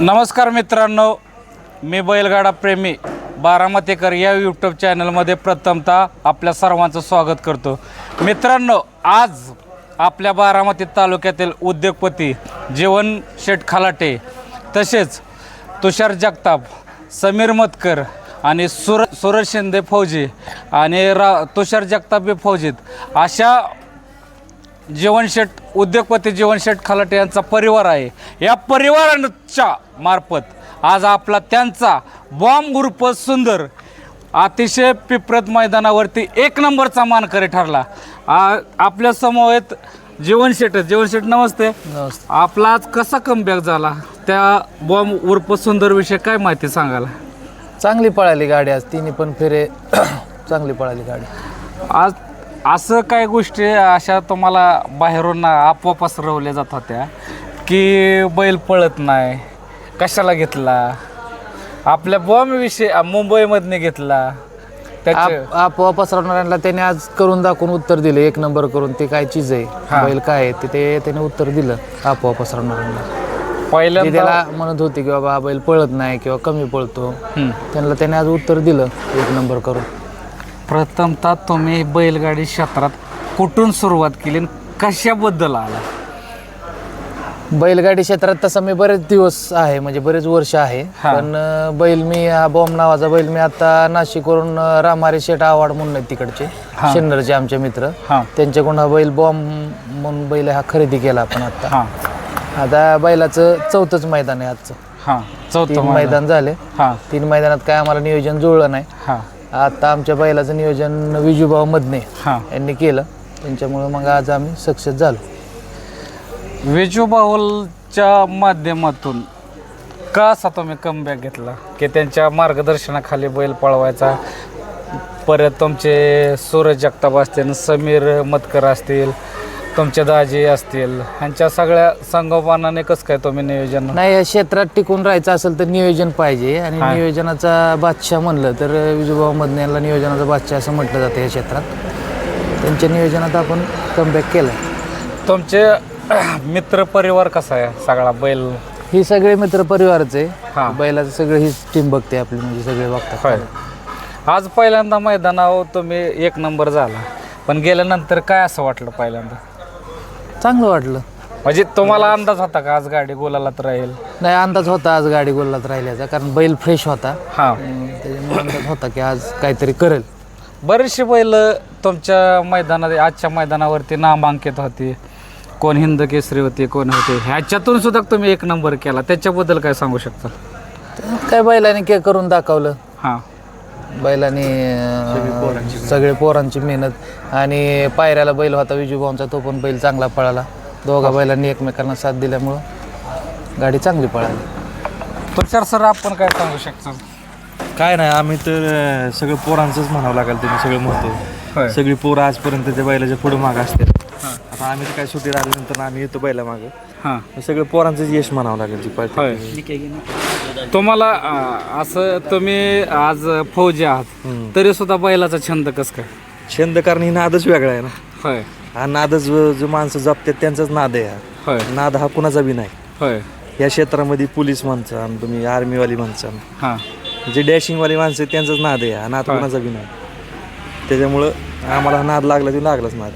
नमस्कार मित्रांनो मी बैलगाडा प्रेमी बारामतीकर या यूट्यूब चॅनलमध्ये प्रथमतः आपल्या सर्वांचं स्वागत करतो. मित्रांनो आज आपल्या बारामती तालुक्यातील उद्योगपती जीवन शेठ खालाटे तसेच तुषार जगताप समीर मतकर आणि सुर सूरज शिंदे फौजी आणि रा तुषार जगताप बी फौजीत अशा जीवनशेठ उद्योगपती जीवनशेठ खलाटे यांचा परिवार आहे. या परिवाराच्या मार्फत आज आपला त्यांचा बॉम्ब उर्फ सुंदर अतिशय पिप्रत मैदानावरती एक नंबरचा मानकरी ठरला. आ- आपल्या समवेत जीवनशेठ जीवनशेठ नमस्ते. नमस्ते. आपला आज कसा कमबॅक झाला? त्या बॉम्ब उर्फ सुंदर विषयी काय माहिती सांगाल? चांगली पळाली गाडी आज. तिन्ही पण फेरे. चांगली पळाली गाडी. आज असं काही गोष्टी अशा तुम्हाला बाहेरून अफवा पसरवल्या जात होत्या की बैल पळत नाही कशाला घेतला? आपल्या बॉम्ब विषयी मुंबईमधने घेतला. त्याचे आप आपोआप पसरवणाऱ्यांना त्याने आज करून दाखवून उत्तर दिलं एक नंबर करून. ते काय चीज आहे? हा. बैल काय आहे? ते- ते त्याने उत्तर दिलं आपोआप पसरवणाऱ्यांना ते पहिल्यांदा त्याला म्हणत होते की बाबा हा बैल पळत नाही किंवा कमी पळतो. त्यांना त्याने आज उत्तर दिलं एक नंबर करून. प्रथमतः तुम्ही बैलगाडी क्षेत्रात कुठून सुरुवात केली आणि कशाबद्दल आला? बैलगाडी क्षेत्रात तसं मी बरेच दिवस आहे म्हणजे बरेच वर्ष आहे. हा. पण अं, बैल मी हा बॉम्ब नावाचा बैल मी आता नाशिकवरून अं, रामारे शेठ आवाड म्हणून आहेत तिकडचे. हा. शेन्नरचे आमचे मित्र. हां. त्यांच्याकडून हा बैल बॉम्ब म्हणून बैल हा खरेदी केला आपण आता. हां. आता बैलाचं चौथंच मैदान आहे आजचं. हां चौथं तीन मैदान. मैदान झाले. हां. तीन मैदानात काय आम्हाला नियोजन जुळलं नाही. हां. आता आमच्या बैलाचं नियोजन विजूभाऊ मधने हां. यांनी केलं. त्यांच्यामुळे मग आज आम्ही सक्सेस झालो. विजू बाहुलच्या माध्यमातून का असा तुम्ही कमबॅक घेतला? की त्यांच्या मार्गदर्शनाखाली बैल पळवायचा परत तुमचे सूरज जगताप असतील समीर मतकर असतील तुमचे दाजी असतील ह्यांच्या सगळ्या संगोपनाने कसं काय तुम्ही नियोजन? नाही या क्षेत्रात टिकून राहायचं असेल तर नियोजन पाहिजे. आणि हा. नियोजनाचा बादशाह म्हणलं तर विजूभाऊ मधने यांना नियोजनाचा बादशाह असं म्हटलं जातं या क्षेत्रात. त्यांच्या नियोजनात आपण कमबॅक केलं तुमचे मित्र परिवार कसा आहे सगळा बैल? ही सगळे मित्र परिवारच हा. आहे बैलाचं सगळं ही टीम बघते आपली म्हणजे सगळे बघतात. होय. आज पहिल्यांदा मैदानावर तुम्ही एक नंबर झाला. पण गेल्यानंतर काय असं वाटलं पहिल्यांदा? चांगलं वाटलं. म्हणजे तुम्हाला अंदाज होता का आज गाडी गोलालात राहील? नाही अंदाज होता आज गाडी गोलात राहिल्याचा कारण बैल फ्रेश होता. हा. अं, त्याच्यामुळे अंदाज होता की आज काहीतरी करेल. बरेचसे बैल तुमच्या मैदानात आजच्या मैदानावरती नामांकित होती. कोण हिंद केसरी होती कोण होते ह्याच्यातून सुद्धा तुम्ही एक नंबर केला. त्याच्याबद्दल काय सांगू शकता? काय बैलाने के करून दाखवलं? हां. बैलाने अं, सगळे पोरांची मेहनत. आणि पायऱ्याला बैल होता विजूभाऊंचा तो पण बैल चांगला पळाला. दोघा बैलांनी एकमेकांना साथ दिल्यामुळं गाडी चांगली पळाली. तुषार सर आपण काय सांगू शकतो? काय नाही आम्ही तर अं, सगळं पोरांचंच म्हणावं लागेल तुम्ही सगळं होय. सगळी पोरं आजपर्यंत त्या बैलाच्या पुढे माग असतात आता आम्ही तर काय सुट्टी आल्यानंतर आम्ही येतो बैला मागं हां सगळं पोरांचंच यश म्हणावं लागेल जी होय. तुम्हाला अं, असं तुम्ही आज फौजी आहात तरी सुद्धा बैलाचा छंद कस काय? छंद कारण ही नादच वेगळा आहे ना. होय. हा नादच जो जो माणसं जपतात त्यांचाच नाद आहे हा. होय. नाद हा कुणाचा बी नाही. होय. या क्षेत्रामध्ये पोलीस माणसं तुम्ही आर्मीवाली माणसं हां. जे डॅशिंगवाली माणसं आहेत त्यांचाच नाद आहे हा. नाद. कुणाचा बी नाही. त्याच्यामुळं आम्हाला हा नाद लागला ते लागलाच नाद.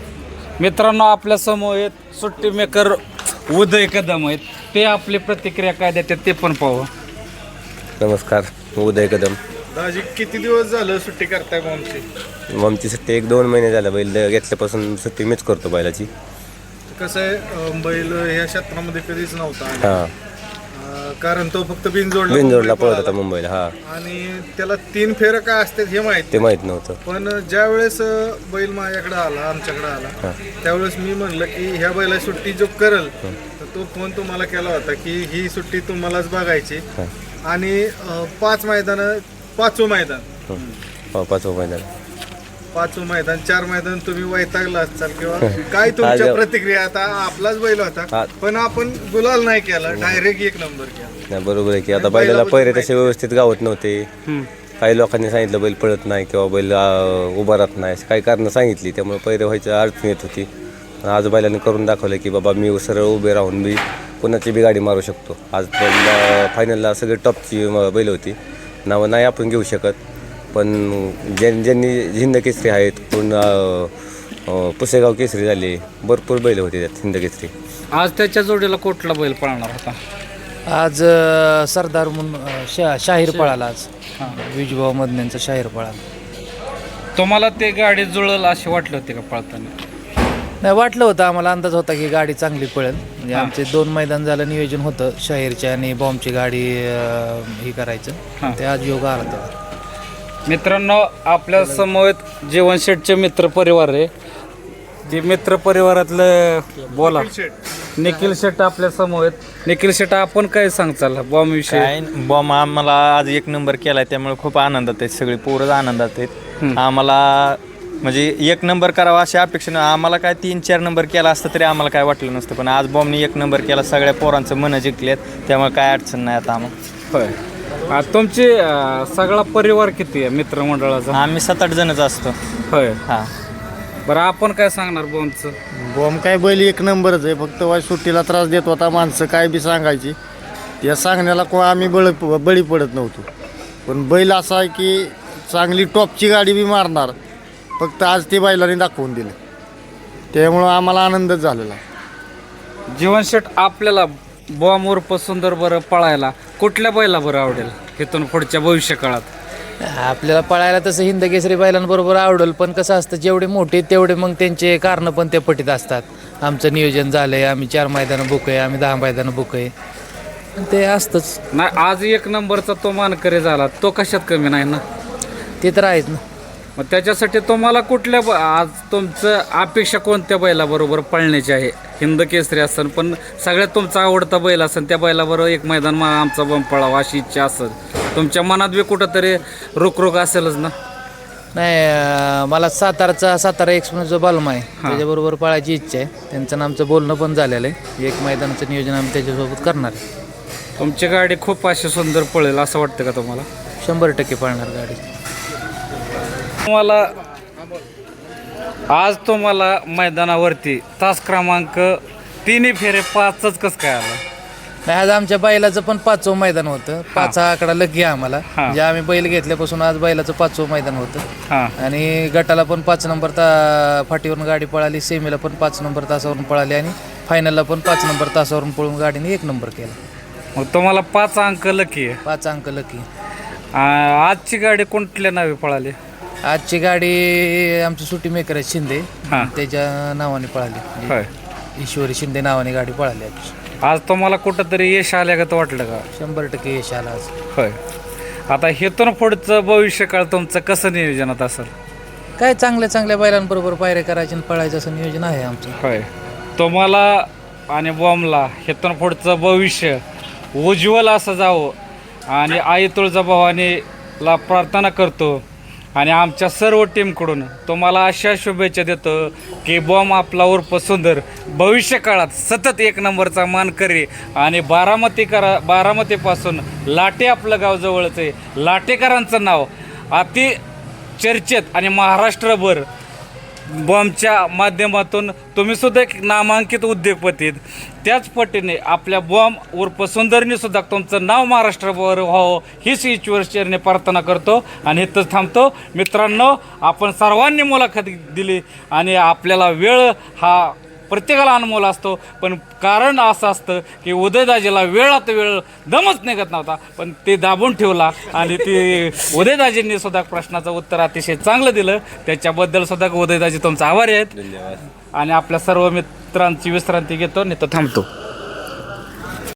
मित्रांनो आपल्यासमोर आहेत सुट्टी मेकर उदय कदम आहेत. ते आपली प्रतिक्रिया काय देतात ते पण पाहू. नमस्कार उदय कदम. दाजी किती दिवस झालं सुट्टी करताय मॉमची ममची सुट्टी एक दोन महिने झालं बैल घेतल्यापासून सुट्टी मीच करतो बैलाची. कसं आहे अं, बैल ह्या क्षेत्रामध्ये कधीच नव्हता. आला. हां. कारण तो फक्त बिनजोडला बिनजोडला पळत होता. मुंबईला हा. आणि त्याला तीन फेरं काय असतात हे माहिती ते माहीत नव्हतं. पण ज्या वेळेस बैल माझ्याकडे आला आमच्याकडे आला त्यावेळेस मी म्हणलं की ह्या बैला सुट्टी जो करल तर तो फोन तुम्हाला केला होता की ही सुट्टी तुम्हालाच बघायची. आणि अं, पाच मैदान पाचवं मैदान. हो पाचवं मैदान. पाचवं मैदान चार मैदान तुम्ही वैतागला असाल किंवा काय तुमच्या प्रतिक्रिया? आता आपलाच बैल होता हा. पण आपण गुलाल नाही केला डायरेक्ट एक नंबर केला. नाही बरोबर आहे की. आता बैलाला पैरे तसे व्यवस्थित गावत नव्हते. काही लोकांनी सांगितलं बैल पळत नाही किंवा बैल उभा राहत नाही. काही कारणं सांगितली त्यामुळे पैरे व्हायचं अडचण येत होती. आज बैलाने करून दाखवलं की बाबा मी सरळ उभे राहून मी कोणाची बी गाडी मारू शकतो. आज फायनलला सगळे टॉपची बैल होती. नावं नाही आपण घेऊ शकत. पण ज्यां ज्यांनी हिंद केसरी आहेत अं, पुसेगाव केसरी झाले भरपूर बैल होते त्यात हिंद केसरी. आज त्याच्या जोडीला कुठला बैल पळणार होता? आज अ, सरदार म्हणून शा शाहीर पळाला आज. विजूभाऊ मधन्यांचा शाहीर पळाला. तुम्हाला ते गाडी जुळल असे वाटले होते का पळताना? नाही वाटलं होतं. आम्हाला अंदाज होता की गाडी चांगली पळेल. म्हणजे आमचे दोन मैदान झालं नियोजन होतं. शाहीरच्या आणि बॉम्बची गाडी अ, ही करायचं. ते आज योग आला तेव्हा. मित्रांनो आपल्या समवेत जीवन शेठचे मित्र परिवार आहे. ते मित्र परिवारातलं बोला. निखिल शेट आपल्या समवेत निखिल शेट आपण काय सांगचाल बॉम्ब विषयी? काय बॉम्ब आम्हाला आज एक नंबर केलाय त्यामुळे खूप आनंदात आहेत सगळे पोरं आनंदात आहेत. आम्हाला म्हणजे एक नंबर करावा अशी अपेक्षा नाही. आम्हाला काय तीन चार नंबर केला असतं तरी आम्हाला काय वाटलं नसतं पण आज बॉम्बनी एक नंबर केला सगळ्या पोरांचं मनं जिंकलेत त्यामुळे काय अडचण नाही आता आम्हाला. होय. आ, तुमची अ, सगळा परिवार किती आहे मित्रमंडळाचा? आम्ही सात आठ जणच असतो. होय. हां. बरं आपण काय सांगणार बॉम्बचं बॉम्ब काय बैल एक नंबरच आहे. फक्त वाय सुट्टीला त्रास देत होता माणसं काय बी सांगायची. त्या सांगण्याला को आम्ही बळ बळी पडत नव्हतो. पण बैल असा आहे की चांगली टॉपची गाडी बी मारणार. फक्त आज ते बैलाने दाखवून दिलं. त्यामुळं आम्हाला आनंदच झालेला. जीवन शेट आपल्याला बॉम्ब उर्फ सुंदर बरं पळायला कुठल्या बैला बरं आवडेल इथून पुढच्या भविष्य काळात आपल्याला पळायला तसं हिंद केसरी बैलांबरोबर आवडेल पण कसं असतं जेवढे मोठे तेवढे मग त्यांचे कारणं पण ते पटीत असतात. आमचं नियोजन झालंय आम्ही चार मैदानं बुक आहे आम्ही दहा मैदानं बुक आहे. ते असतंच. नाही आज एक नंबरचा तो मानकरी झाला तो कशात कमी नाही ना? ते तर आहेच ना. मग त्याच्यासाठी तुम्हाला कुठल्या ब- आज तुमचं अपेक्षा कोणत्या बैलाबरोबर पळण्याची आहे? हिंद केसरी असन पण सगळ्यात तुमचा आवडता बैल असेल त्या बैलाबरोबर एक मैदान मा आमचा बंब पळावा अशी इच्छा असेल तुमच्या मनात बी कुठंतरी रुक रुक असेलच ना? नाही अं, मला सातारचा सातारा एक्सप्रेस जो बालमा आहे त्याच्याबरोबर पळायची इच्छा आहे. त्यांचं आणि आमचं बोलणं पण झालेलं आहे. एक मैदानाचं नियोजन आम्ही त्याच्यासोबत करणार आहे. तुमची गाडी खूप अशी सुंदर पळेल असं वाटतं का तुम्हाला? शंभर टक्के पळणार गाडी. तुम्हाला आज तुम्हाला मैदानावरती तास क्रमांक तिन्ही फेरे पाचच कसं काय आला? नाही आज आमच्या बैलाचं पण पाचवं मैदान होतं. पाच हा आकडा लगी आहे आम्हाला. हा. म्हणजे आम्ही बैल घेतल्यापासून आज बैलाचं पाचवं मैदान होतं. हां. आणि गटाला पण पाच नंबर ता फाटीवरून गाडी पळाली सेमीला पण पाच नंबर तासावरून पळाली आणि फायनलला पण पाच नंबर तासावरून पळून गाडीने एक नंबर केला. मग तुम्हाला पाच अंक लकी आहे. पाच अंक लकी. आ, आजची गाडी कुठल्या नावे पळाली? आजची गाडी आमची सुट्टी मेकर आहे शिंदे. हा. त्याच्या नावाने पळाली. म्हणजे होय. ईश्वरी शिंदे नावाने गाडी पळाली आजची आज तुम्हाला कुठंतरी यश आल्यागत वाटलं का? शंभर टक्के यश आला आज. होय. आता हेतून पुढचं भविष्यकाळ तुमचं कसं नियोजनात असेल? काय चांगल्या चांगल्या बैलांबरोबर पायऱ्या करायचे आणि पळायचं असं नियोजन आहे आमचं. होय. तुम्हाला आणि बॉम्बला हेतून पुढचं भविष्य उज्ज्वल असं जावं. आणि आई तुळजाभवानीला प्रार्थना करतो. आणि आमच्या सर्व टीमकडून तुम्हाला अशा शुभेच्छा देतो की बॉम्ब आपला उर्फ सुंदर भविष्यकाळात सतत एक नंबरचा मान करी आणि बारामती करा बारामतीपासून लाटे आपलं गाव जवळच आहे. लाटेकरांचं नाव अति चर्चेत आणि महाराष्ट्रभर बॉम्बच्या माध्यमातून तुम्ही सुद्धा एक नामांकित उद्योगपती त्याच पटीने आपल्या बॉम्ब उर्फ सुंदरनी सुद्धा तुमचं नाव महाराष्ट्रावर व्हावं हीच ईश्वरचरणी प्रार्थना करतो आणि इथंच थांबतो. मित्रांनो आपण सर्वांनी मुलाखत दिली आणि आपल्याला वेळ हा प्रत्येकाला अनमोल असतो. पण कारण असं असतं की उदयदाजीला वेळात वेळ दमच निघत नव्हता. पण ते दाबून ठेवला आणि ते उदयदाजींनी सुद्धा प्रश्नाचं उत्तर अतिशय चांगलं दिलं. त्याच्याबद्दल सुद्धा उदयदाजी तुमचा आभारी आहेत. आणि आपल्या सर्व मित्रांची विश्रांती घेतो आणि तो थांबतो.